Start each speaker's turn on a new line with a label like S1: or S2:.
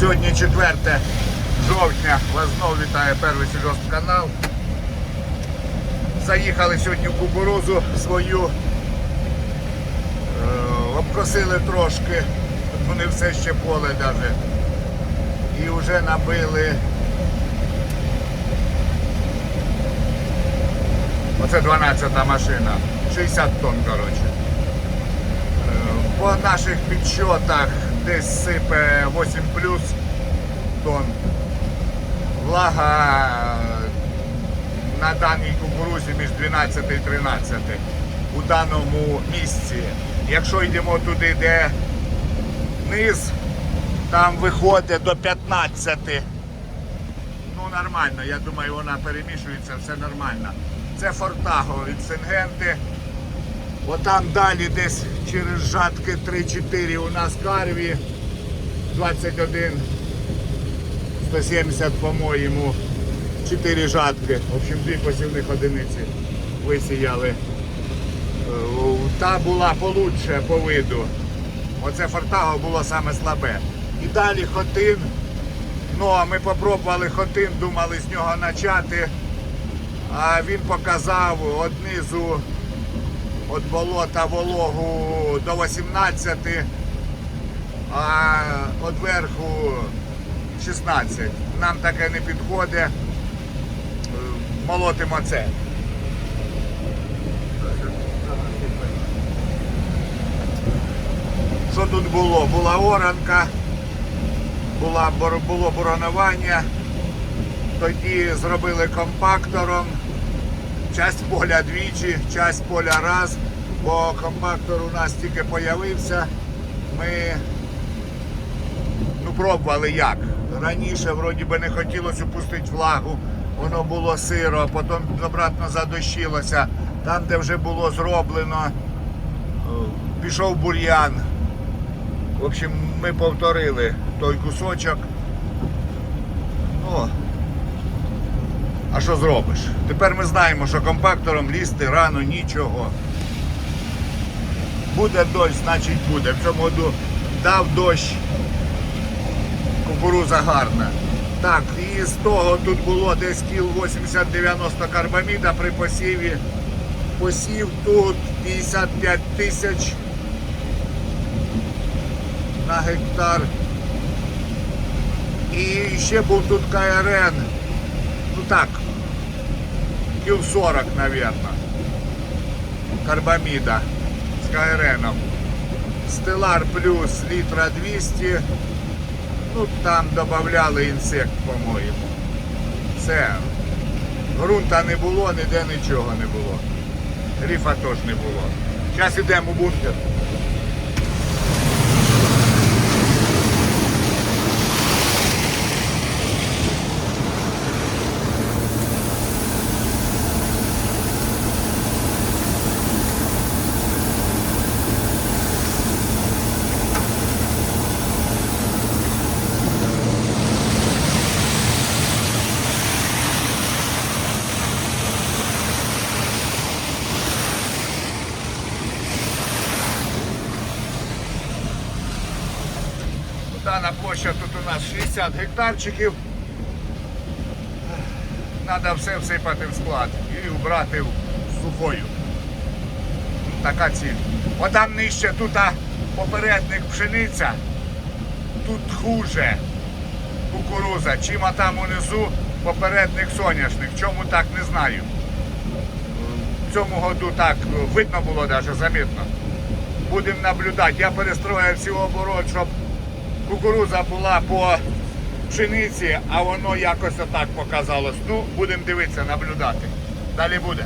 S1: Сьогодні 4 жовтня вас знову вітає перший сільгоспканал. Заїхали сьогодні в кукурузу свою. Е, обкосили трошки, вони все ще поле навіть. І вже набили. Оце 12 машина. 60 тонн, коротше. Е, По наших підсчетах десь сипе 8 плюс тонн. Влага е, на даній кукурузі між 12 і 13 у даному місці. Якщо йдемо туди, де низ, там виходить до 15. Ну нормально, я думаю, вона перемішується, все нормально. Це Фортаго від Сингенти. Отам далі десь через жатки 3-4 у нас Карві 21 170, по-моєму, 4 жатки. В общем, дві посівних одиниці висіяли. Е, Та була получше по виду. Оце Фортаго було саме слабе. І далі Хотин. Ну, а ми попробували Хотин, думали з нього почати. А він показав однизу від болота вологу до 18, а від верху 16. Нам таке не підходить. Е, Молотимо це. Що тут було? Була оранка, була, було боронування, тоді зробили компактором. Часть поля двічі, часть поля раз, бо компактор у нас тільки з'явився. Ми ну, пробували як. Раніше вроді би не хотілося пустити влагу, воно було сиро, а потім обратно задощилося. Там, де вже було зроблено, е, пішов бур'ян. В общем, ми повторили той кусочок. Ну, а що зробиш? Тепер ми знаємо, що компактором лізти рано нічого. Буде дощ, значить буде. В цьому году дав дощ, кукуруза гарна. Так, і з того тут було десь кіл 80-90 карбаміда при посіві. Посів тут 55 тисяч на гектар. І ще був тут КРН. Ну так, кіл 40, навірно. Карбаміда з КРНом. Стелар плюс літра 200. Ну там додавали інсект, по-моєму. Все. Грунта не було, ніде нічого не було. Ріфа теж не було. Зараз йдемо у бункер. Дана площа тут у нас 60 гектарчиків. Треба все всипати в склад і убрати в сухою. Така ціль. Отам нижче тут попередник пшениця. Тут хуже кукуруза, чим там унизу попередник соняшник. Чому так не знаю. В цьому году так видно було навіть замітно. Будемо наблюдати. Я перестроїв всі оборот, щоб кукуруза була по пшениці, а воно якось отак показалось. Ну, будемо дивитися, наблюдати. Далі буде.